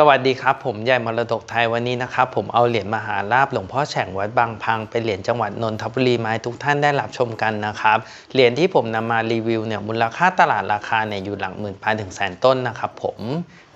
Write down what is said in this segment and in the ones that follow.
สวัสดีครับ ผมใหญ่มรดกไทยวันนี้นะครับผมเอาเหรียญมหาลาภหลวงพ่อแฉ่งวัดบางพังเป็นเหรียญจังหวัดนนทบุรีมาให้ทุกท่านได้รับชมกันนะครับเหรียญที่ผมนำมารีวิวเนี่ยมูลค่าตลาดราคาเนี่ยอยู่หลักหมื่นพันถึงแสนต้นนะครับผม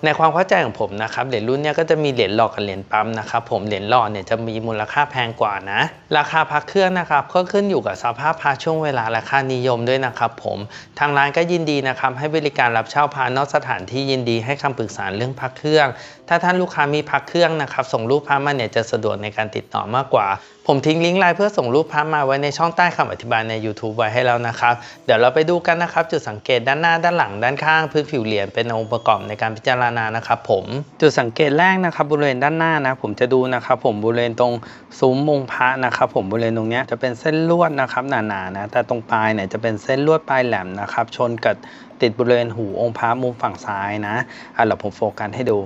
ในความเข้าใจของผมนะครับเหรียญรุ่นเนี้ยก็จะมีเหรียญหลอกกับเหรียญปั๊มนะครับผมเหรียญหลอดเนี่ยจะมีมูลค่าแพงกว่านะ ราคาพักเครื่องนะครับก็ขึ้นอยู่กับสภาพพระช่วงเวลาราคานิยมด้วยนะครับผมทางร้านก็ยินดีนะครับให้บริการรับเช่าพระนอกสถานที่ยินดีให้คำปรึกษาเรื่องพักเครื่องถ้าท่านลูกค้ามีพักเครื่องนะครับ ส่งรูปพระมาเนี่ยจะสะดวกในการติดต่อมากกว่า ผมทิ้งลิงก์ไลน์เพื่อส่งรูปพระมาไว้ในช่องใต้คำอธิบายใน YouTube ไว้ให้แล้วนะครับ เดี๋ยวเราไปดูกันนะครับ จุดสังเกตด้านหน้าด้านหลังด้านข้างพื้นผิวเหรียญเป็นองค์ประกอบในการพิจารณานะครับผมจุดสังเกตแรกนะครับบริเวณด้านหน้านะผมจะดูนะครับผมบริเวณตรงซุ้มมงพระนะครับผมบริเวณตรงเนี้ยจะเป็นเส้นลวดนะครับหนาๆนะแต่ตรงปลายเนี่ยจะเป็นเส้นลวดปลายแหลมนะครับชนกับติดบริเวณหูองค์พระมุมฝั่งซ้ายนะอะเดี๋ยวผมโฟกัสให้ดู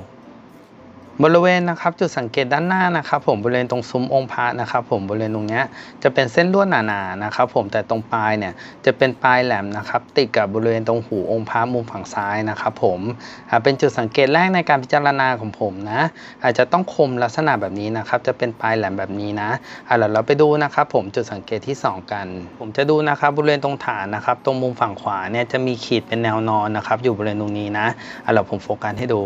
บริเวณนะครับจุดสังเกตด้านหน้านะครับ ผมบริเวณตรงซุ้มองค์พระนะครับ ผมบริเวณตรงนี้จะเป็นเส้นลวดหนาๆนะครับ ผมแต่ตรงปลายเนี่ยจะเป็นปลายแหลมนะครับ ติดกับบริเวณตรงหูองค์พระมุมฝั่งซ้ายนะครับ ผมเป็นจุดสังเกตแรกในการพิจารณาของผมนะ อาจจะต้องคมลักษณะแบบนี้นะครับ จะเป็นปลายแหลมแบบนี้นะอ่าเดี๋ยวเราไปดูนะครับ ผมจุดสังเกตที่สองกัน ผมจะดูนะครับบริเวณตรงฐานนะครับ ตรงมุมฝั่งขวาเนี่ยจะมีขีดเป็นแนวนอนนะครับ อยู่บริเวณตรงนี้นะอ่าเดี๋ยวผมโฟกัสให้ดู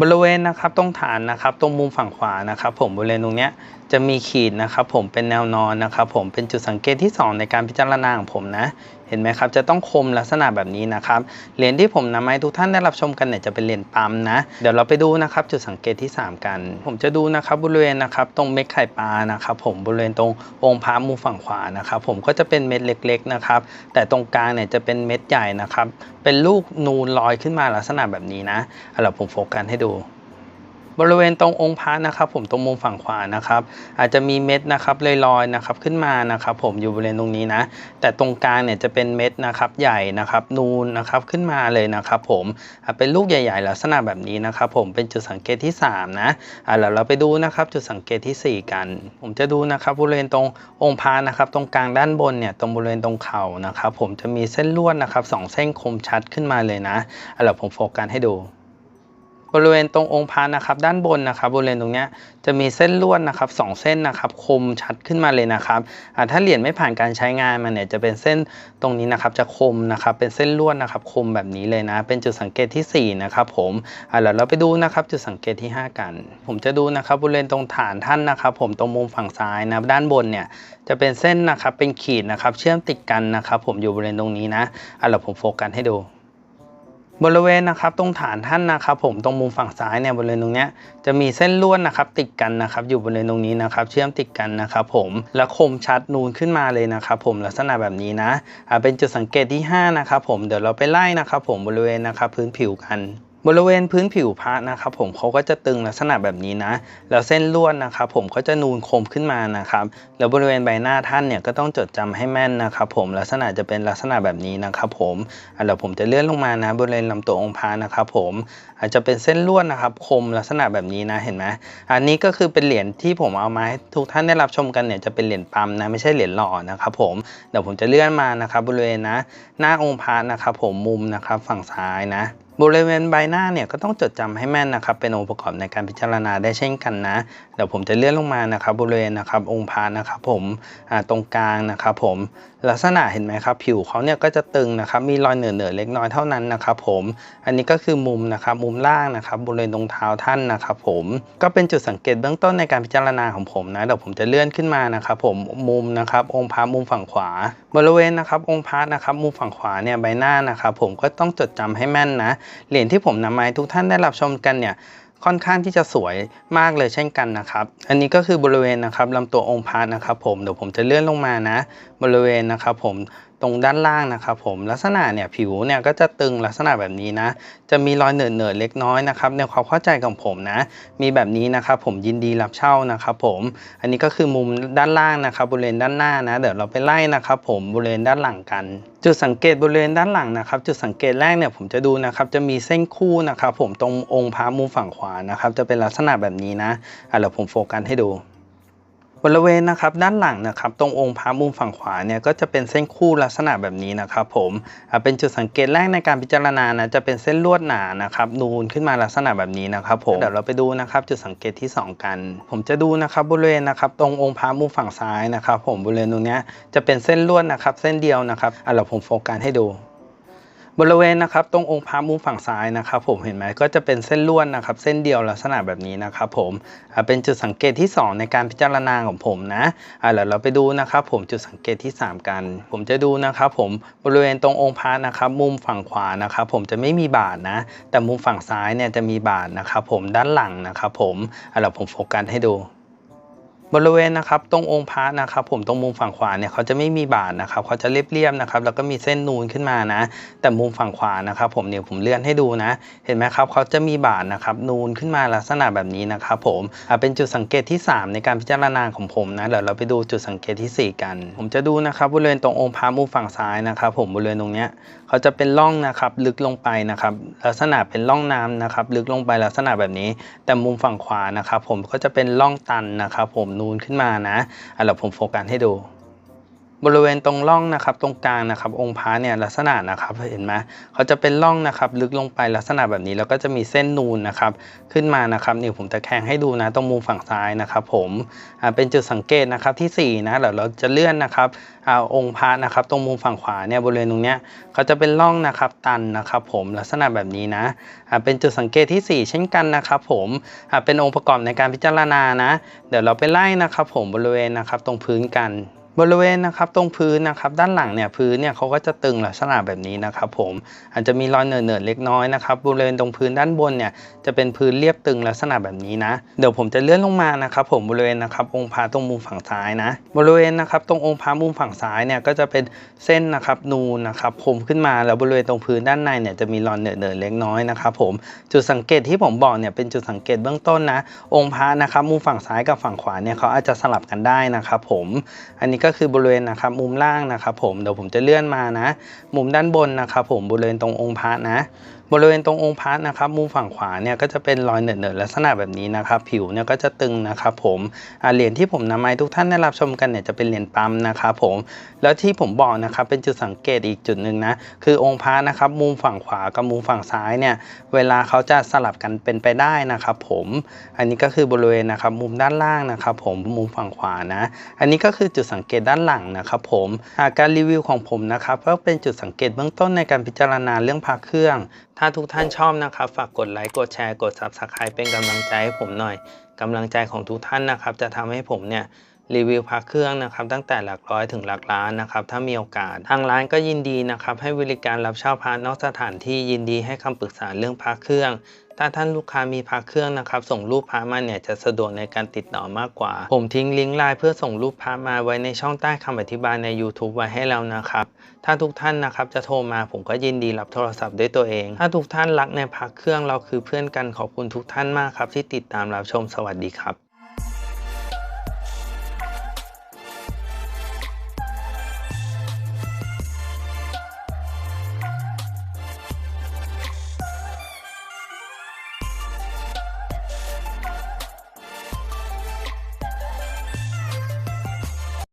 บริเวณนะครับตรงฐานนะครับตรงมุมฝั่งขวานะครับ ผมบริเวณตรงเนี้ยจะมีขีดนะครับ ผมเป็นแนวนอนนะครับ ผมเป็นจุดสังเกตที่ 2 ในการพิจารณาของผมนะเห็นไหมครับ จะต้องคมลักษณะแบบนี้นะครับ เหรียญที่ผมนำมาให้ทุกท่านได้รับชมกันเนี่ยจะเป็นเหรียญปั๊มนะ เดี๋ยวเราไปดูนะครับจุดสังเกตที่ 3 กัน ผมจะดูนะครับบริเวณนะครับตรงเม็ดไข่ปลานะครับผมบริเวณตรงองค์พระมุมฝั่งขวานะครับผมก็จะเป็นเม็ดเล็กๆนะครับ แต่ตรงกลางเนี่ยจะเป็นเม็ดใหญ่นะครับ เป็นลูกนูนลอยขึ้นมาลักษณะแบบนี้นะเอาล่ะผมโฟกัสให้ดู บริเวณตรงองค์พระนะครับ ผมตรงมุมฝั่งขวานะครับ อาจจะมีเม็ดนะครับลอยๆนะครับขึ้นมานะครับ ผมอยู่บริเวณตรงนี้นะ แต่ตรงกลางเนี่ยจะเป็นเม็ดนะครับใหญ่นะครับ นูนนะครับขึ้นมาเลยนะครับ ผมเป็นลูกใหญ่ๆลักษณะแบบนี้นะครับ ผมเป็นจุดสังเกตที่ 3 นะอะแล้วเราไปดูนะครับจุดสังเกตทีสี่ 4 กัน ผมจะดูนะครับบริเวณตรงองค์พระนะครับ ตรงกลางด้านบนเนี่ยตรงบริเวณตรงเข่านะครับ ผมจะมีเส้นลวดนะครับสองเส้นคมชัดขึ้นมาเลยนะอะแล้วผมโฟกัสให้ดู บริเวณตรงองค์พระนะครับ ด้านบนนะครับ บริเวณตรงเนี้ยจะมีเส้นลวดนะครับสองเส้นนะครับ คมชัดขึ้นมาเลยนะครับถ้าเหรียญไม่ผ่านการใช้งานมันเนี่ยจะเป็นเส้นตรงนี้นะครับ จะคมนะครับ เป็นเส้นลวดนะครับ คมแบบนี้เลยนะ เป็นจุดสังเกตที่สี่นะครับ ผมอ่าแล้วเราไปดูนะครับจุดสังเกตที่ห้ากัน ผมจะดูนะครับบริเวณตรงฐานท่านนะครับ ผมตรงมุมฝั่งซ้ายนะด้านบนเนี่ยจะเป็นเส้นนะครับเป็นขีดนะครับ เชื่อมติดกันนะครับ ผมอยู่บริเวณตรงนี้นะอ่าแล้วผมโฟกัสให้ดู บริเวณนะครับตรงฐานท่านนะครับผมตรงมุมฝั่งซ้ายเนี่ยบริเวณตรงเนี้ยจะมีเส้นลวดนะครับติดกันนะครับอยู่บริเวณตรงนี้นะครับเชื่อมติดกันนะครับผมและคมชัดนูนขึ้นมาเลยนะครับผมลักษณะแบบนี้นะเป็นจุดสังเกตที่5นะครับผมเดี๋ยวเราไปไล่นะครับผมบริเวณนะครับพื้นผิวกัน บริเวณพื้นผิวพระนะครับผมเขาก็จะตึงลักษณะแบบนี้นะ แล้วเส้นลวดนะครับผมก็จะนูนคมขึ้นมานะครับแล้วบริเวณใบหน้าท่านเนี่ยก็ต้องจดจำให้แม่นนะครับผมลักษณะจะเป็นลักษณะแบบนี้นะครับผมอะเดี๋ยวผมจะเลื่อนลงมานะ บริเวณลำตัวองค์พระนะครับผมอาจจะเป็นเส้นลวดนะครับคมลักษณะแบบนี้นะเห็นไหมอันนี้ก็คือเป็นเหรียญที่ผมเอามาให้ทุกท่านได้รับชมกันเนี่ยจะเป็นเหรียญปั๊มนะไม่ใช่เหรียญหล่อนะครับผมเดี๋ยวผมจะเลื่อนมานะครับบริเวณนะ หน้าองค์พระนะครับผมมุมนะครับฝั่งซ้ายนะ บริเวณใบหน้าเนี่ยก็ต้องจดจำให้แม่นนะครับเป็นองค์ประกอบในการพิจารณาได้เช่นกันนะเดี๋ยวผมจะเลื่อนลงมานะครับบริเวณนะครับองค์พระนะครับผมตรงกลางนะครับผมลักษณะเห็นไหมครับผิวเขาเนี่ยก็จะตึงนะครับมีรอยเหนือเหนือๆเล็กน้อยเท่านั้นนะครับผมอันนี้ก็คือมุมนะครับมุมล่างนะครับบริเวณตรงเท้าท่านนะครับผมก็เป็นจุดสังเกตเบื้องต้นในการพิจารณาของผมนะเดี๋ยวผมจะเลื่อนขึ้นมานะครับผมมุมนะครับองค์พระมุมฝั่งขวา บริเวณนะครับองค์พระนะครับมุมฝั่งขวาเนี่ยใบหน้านะครับผมก็ต้องจดจำให้แม่นนะเหรียญที่ผมนำมาให้ทุกท่านได้รับชมกันเนี่ยค่อนข้างที่จะสวยมากเลยเช่นกันนะครับ อันนี้ก็คือบริเวณนะครับลำตัวองค์พระนะครับผมเดี๋ยวผมจะเลื่อนลงมานะ บริเวณนะครับผม ตรงด้านล่างนะครับผมลักษณะเนี่ยผิวเนี่ยก็จะตึงลักษณะแบบนี้นะ จะมีรอยเหนือเนือๆเล็กน้อยนะครับในความเข้าใจของผมนะ มีแบบนี้นะครับผมยินดีรับเช่านะครับผมอันนี้ก็คือมุมด้านล่างนะครับบริเวณด้านหน้านะเดี๋ยวเราไปไล่นะครับผมบริเวณด้านหลังกันจุดสังเกตบริเวณด้านหลังนะครับ จุดสังเกตแรกเนี่ยผมจะดูนะครับจะมีเส้นคู่นะครับผมตรงองค์พระมุมฝั่งขวานะครับจะเป็นลักษณะแบบนี้นะอะเดี๋ยวผมโฟกัสให้ดู บริเวณนะครับด้านหลังนะครับตรงองค์พระมุมฝั่งขวาเนี่ยก็จะเป็นเส้นคู่ลักษณะแบบนี้นะครับผมเป็นจุดสังเกตแรกในการพิจารณานะจะเป็นเส้นลวดหนานะครับนูนขึ้นมาลักษณะแบบนี้นะครับผมเดี๋ยวเราไปดูนะครับจุดสังเกตที่ 2 กัน ผมจะดูนะครับบริเวณนะครับตรงองค์พระมุมฝั่งซ้ายนะครับผมบริเวณตรงนี้จะเป็นเส้นลวดนะครับเส้นเดียวนะครับอะเราผมโฟกัสให้ดู บริเวณนะครับตรงองค์พระมุมฝั่งซ้ายนะครับ ผมเห็นไหมก็จะเป็นเส้นลวดนะครับ เส้นเดียวลักษณะแบบนี้นะครับ ผมเป็นจุดสังเกตที่ 2 ในการพิจารณาของผมนะอ่าเดี๋ยวเราไปดูนะครับ ผมจุดสังเกตที่ 3 กัน ผมจะดูนะครับ ผมบริเวณตรงองค์พระนะครับ มุมฝั่งขวานะครับ ผมจะไม่มีบาทนะ แต่มุมฝั่งซ้ายเนี่ยจะมีบาทนะครับ ผมด้านหลังนะครับ ผมอ่าเดี๋ยวผมโฟกัสให้ดู บริเวณนะครับตรงองค์พระนะครับผมตรงมุมฝั่งขวาเนี่ยเขาจะไม่มีบาทนะครับเขาจะเรียบๆนะครับแล้วก็มีเส้นนูนขึ้นมานะ แต่มุมฝั่งขวานะครับผมเนี่ยผมเลื่อนให้ดูนะ เห็นไหมครับเขาจะมีบาทนะครับนูนขึ้นมาลักษณะแบบนี้นะครับผมอ่าเป็นจุดสังเกตที่ 3 ในการพิจารณาของผมนะเดี๋ยวเราไปดูจุดสังเกตที่ 4 กัน ผมจะดูนะครับบริเวณตรงองค์พระมุมฝั่งซ้ายนะครับผมบริเวณตรงเนี้ยเขาจะเป็นร่องนะครับลึกลงไปนะครับลักษณะเป็นร่องน้ำนะครับลึกลงไปลักษณะแบบนี้ แต่มุมฝั่งขวานะครับผมก็จะเป็นร่องตันนะครับผมนูนขึ้นมานะอะเดี๋ยวผมโฟกัสให้ดู บริเวณตรงร่องนะครับตรงกลางนะครับ องค์พระเนี่ยลักษณะนะครับเห็นไหมเขาจะเป็นร่องนะครับ ลึกลงไปลักษณะแบบนี้แล้วก็จะมีเส้นนูนนะครับ ขึ้นมานะครับนี่ผมจะแข่งให้ดูนะตรงมุมฝั่งซ้ายนะครับ ผมเป็นจุดสังเกตนะครับที่สี่นะเดี๋ยวเราจะเลื่อนนะครับอ่าองค์พระนะครับตรงมุมฝั่งขวาเนี่ยบริเวณตรงเนี้ยเขาจะเป็นร่องนะครับตันนะครับ ผมลักษณะแบบนี้นะเป็นจุดสังเกตที่สี่เช่นกันนะครับ ผมเป็นองค์ประกอบในการพิจารณานะ เดี๋ยวเราไปไล่นะครับ ผมบริเวณนะครับตรงพื้นกัน บริเวณนะครับตรงพื้นนะครับด้านหลังเนี่ยพื้นเนี่ยเขาก็จะตึงลักษณะแบบนี้นะครับผมอาจจะมีรอยเหนื่อะๆเล็กน้อยนะครับบริเวณตรงพื้นด้านบนเนี่ยจะเป็นพื้นเรียบตึงลักษณะแบบนี้นะ เดี๋ยวผมจะเลื่อนลงมานะครับผมบริเวณนะครับองค์พระตรงมุมฝั่งซ้ายนะ บริเวณนะครับตรงองค์พระมุมฝั่งซ้ายเนี่ยก็จะเป็นเส้นนะครับนูนนะครับคมขึ้นมาแล้วบริเวณตรงพื้นด้านในเนี่ยจะมีรอยเหนื่อะๆเล็กน้อยนะครับผมจุดสังเกตที่ผมบอกเนี่ยเป็นจุดสังเกตเบื้องต้นนะ องค์พระนะครับมุมฝั่งซ้ายกับฝั่งขวาเนี่ยเขาอาจจะสลับกันได้นะครับผมอันนี้ก็คือบริเวณนะครับมุมล่างนะครับผมเดี๋ยวผมจะเลื่อนมานะ มุมด้านบนนะครับผมบริเวณตรงองค์พระนะ บริเวณตรงองค์พระนะครับมุมฝั่งขวาเนี่ยก็จะเป็นรอยเหนอะๆลักษณะแบบนี้นะครับ ผิวเนี่ยก็จะตึงนะครับผมเหรียญที่ผมนำมาให้ทุกท่านได้รับชมกันเนี่ยจะเป็นเหรียญปั๊มนะครับผมแล้วที่ผมบอกนะครับเป็นจุดสังเกตอีกจุดหนึ่งนะคือองค์พระนะครับมุมฝั่งขวากับมุมฝั่งซ้ายเนี่ยเวลาเขาจะสลับกันเป็นไปได้นะครับผมอันนี้ก็คือบริเวณนะครับมุมด้านล่างนะครับผมมุมฝั่งขวานะ อันนี้ก็คือจุดสังเกตด้านหลังนะครับผมากการรีวิวของผมนะครับก็เป็นจุดสังเกตเบื้องต้นในการพิจารณาเรื่องพระเครื่องถ้าาทุกท่านชอบนะครับ ฝากกดไลค์ กดแชร์ กด Subscribe เป็นกำลังใจให้ผมหน่อยกำลังใจของทุกท่านนะครับ จะทำให้ผมเนี่ยรีวิวพระเครื่องนะครับตั้งแต่หลักร้อยถึงหลักล้านนะครับถ้ามีโอกาส ทางร้านก็ยินดีนะครับให้บริการรับเช่าพระนอกสถานที่ยินดีให้คำปรึกษาเรื่องพระเครื่อง ถ้าท่านลูกค้ามีพระเครื่องนะครับ ส่งรูปพระมาเนี่ยจะสะดวกในการติดต่อมากกว่า ผมทิ้งลิงก์ไลน์เพื่อส่งรูปพระมาไว้ในช่องใต้คำอธิบายใน YouTube ไว้ให้แล้วนะครับ ถ้าทุกท่านนะครับจะโทรมาผมก็ยินดีรับโทรศัพท์ด้วยตัวเอง ถ้าทุกท่านรักในพักเครื่องเราคือเพื่อนกันขอบคุณทุกท่านมากครับที่ติดตามรับชมสวัสดีครับ